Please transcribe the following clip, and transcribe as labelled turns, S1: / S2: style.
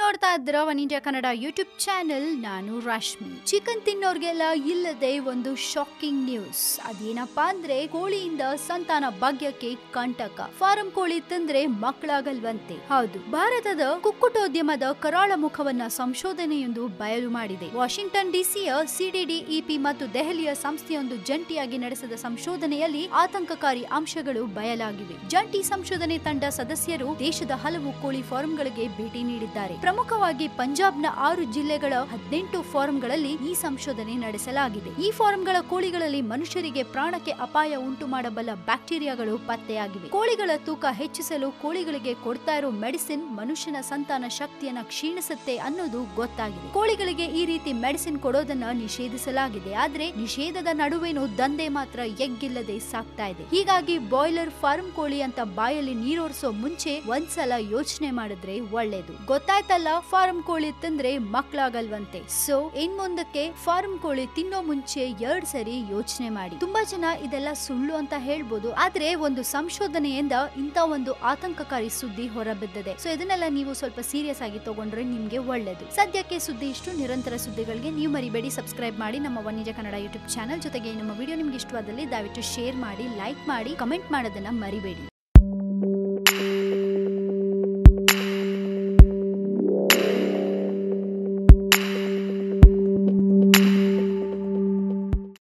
S1: ನೋಡ್ತಾ ಇದ್ರ one India Kannada YouTube channel, ನಾನು ರಶ್ಮಿ. ಚಿಕನ್ ತಿನ್ನೋರ್ಗೆಲ್ಲ ಇಲ್ಲದೆ ಒಂದು ಶಾಕಿಂಗ್ ನ್ಯೂಸ್ ಅದೇನಪ್ಪಾ ಅಂದ್ರೆ ಕೋಳಿಯಿಂದ ಸಂತಾನ ಭಾಗ್ಯಕ್ಕೆ ಕಂಟಕ. ಫಾರಂ ಕೋಳಿ ತಂದ್ರೆ ಮಕ್ಕಳಾಗಲ್ವಂತೆ. ಹೌದು, ಭಾರತದ ಕುಕ್ಕುಟೋದ್ಯಮದ ಕರಾಳ ಮುಖವನ್ನ ಸಂಶೋಧನೆಯೊಂದು ಬಯಲು ಮಾಡಿದೆ. ವಾಷಿಂಗ್ಟನ್ ಡಿಸಿಯ ಸಿಡಿಡಿಇಪಿ ಮತ್ತು ದೆಹಲಿಯ ಸಂಸ್ಥೆಯೊಂದು ಜಂಟಿಯಾಗಿ ನಡೆಸಿದ ಸಂಶೋಧನೆಯಲ್ಲಿ ಆತಂಕಕಾರಿ ಅಂಶಗಳು ಬಯಲಾಗಿವೆ. ಜಂಟಿ ಸಂಶೋಧನೆ ತಂಡ ಸದಸ್ಯರು ದೇಶದ ಹಲವು ಕೋಳಿ ಫಾರಂಗಳಿಗೆ ಭೇಟಿ ನೀಡಿದ್ದಾರೆ. ಪ್ರಮುಖವಾಗಿ ಪಂಜಾಬ್ನ ಆರು ಜಿಲ್ಲೆಗಳ ಹದಿನೆಂಟು ಫಾರಂಗಳಲ್ಲಿ ಈ ಸಂಶೋಧನೆ ನಡೆಸಲಾಗಿದೆ. ಈ ಫಾರಂಗಳ ಕೋಳಿಗಳಲ್ಲಿ ಮನುಷ್ಯರಿಗೆ ಪ್ರಾಣಕ್ಕೆ ಅಪಾಯ ಉಂಟು ಮಾಡಬಲ್ಲ ಬ್ಯಾಕ್ಟೀರಿಯಾಗಳು ಪತ್ತೆಯಾಗಿವೆ. ಕೋಳಿಗಳ ತೂಕ ಹೆಚ್ಚಿಸಲು ಕೋಳಿಗಳಿಗೆ ಕೊಡ್ತಾ ಇರೋ ಮೆಡಿಸಿನ್ ಮನುಷ್ಯನ ಸಂತಾನ ಶಕ್ತಿಯನ್ನ ಕ್ಷೀಣಿಸುತ್ತೆ ಅನ್ನೋದು ಗೊತ್ತಾಗಿದೆ. ಕೋಳಿಗಳಿಗೆ ಈ ರೀತಿ ಮೆಡಿಸಿನ್ ಕೊಡೋದನ್ನ ನಿಷೇಧಿಸಲಾಗಿದೆ. ಆದ್ರೆ ನಿಷೇಧದ ನಡುವೆನೂ ದಂಧೆ ಮಾತ್ರ ಎಗ್ಗಿಲ್ಲದೆ ಸಾಕ್ತಾ ಇದೆ. ಹೀಗಾಗಿ ಬಾಯ್ಲರ್ ಫಾರ್ಮ್ ಕೋಳಿ ಅಂತ ಬಾಯಲ್ಲಿ ನೀರೋರ್ಸೋ ಮುಂಚೆ ಒಂದ್ಸಲ ಯೋಚನೆ ಮಾಡಿದ್ರೆ ಒಳ್ಳೇದು. ಗೊತ್ತಾಯ್ತಲ್ಲ ಫಾರ್ಮ್ ಕೋಳಿ ತಂದ್ರೆ ಮಕ್ಕಳಾಗಲ್ವಂತೆ ಸೊ ಇನ್ ಮುಂದಕ್ಕೆ ಫಾರ್ಮ್ ಕೋಳಿ ತಿನ್ನೋ ಮುಂಚೆ ಎರಡ್ ಸರಿ ಯೋಚನೆ ಮಾಡಿ. ತುಂಬಾ ಜನ ಇದೆಲ್ಲ ಸುಳ್ಳು ಅಂತ ಹೇಳ್ಬೋದು. ಆದ್ರೆ ಒಂದು ಸಂಶೋಧನೆಯಿಂದ ಇಂತ ಒಂದು ಆತಂಕಕಾರಿ ಸುದ್ದಿ ಹೊರಬಿದ್ದಿದೆ. ಸೊ ಇದನ್ನೆಲ್ಲ ನೀವು ಸ್ವಲ್ಪ ಸೀರಿಯಸ್ ಆಗಿ ತಗೊಂಡ್ರೆ ನಿಮ್ಗೆ ಒಳ್ಳೇದು. ಸದ್ಯಕ್ಕೆ ಸುದ್ದಿ ಇಷ್ಟು. ನಿರಂತರ ಸುದ್ದಿಗಳಿಗೆ ನೀವು ಮರಿಬೇಡಿ. ಸಬ್ಸ್ಕ್ರೈಬ್ ಮಾಡಿ ನಮ್ಮ ವನ್ನಿಜ ಕನ್ನಡ ಯೂಟ್ಯೂಬ್ ಚಾನಲ್ ಜೊತೆಗೆ ನಮ್ಮ ವಿಡಿಯೋ ನಿಮ್ಗೆ ಇಷ್ಟವಾದಲ್ಲಿ ದಯವಿಟ್ಟು ಶೇರ್ ಮಾಡಿ ಲೈಕ್ ಮಾಡಿ ಕಮೆಂಟ್ ಮಾಡೋದನ್ನ ಮರಿಬೇಡಿ.